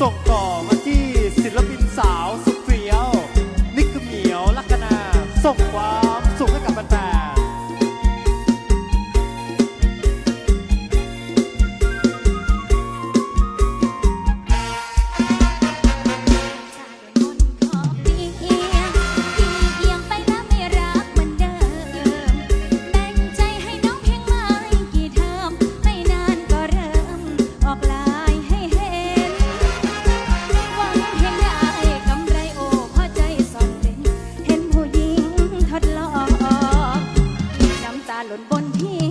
ส่งต่อมาที่ศิลปินสาวสุดเฟี้ยว นิกเหมียวลักนาส่งความ หล่นบนที่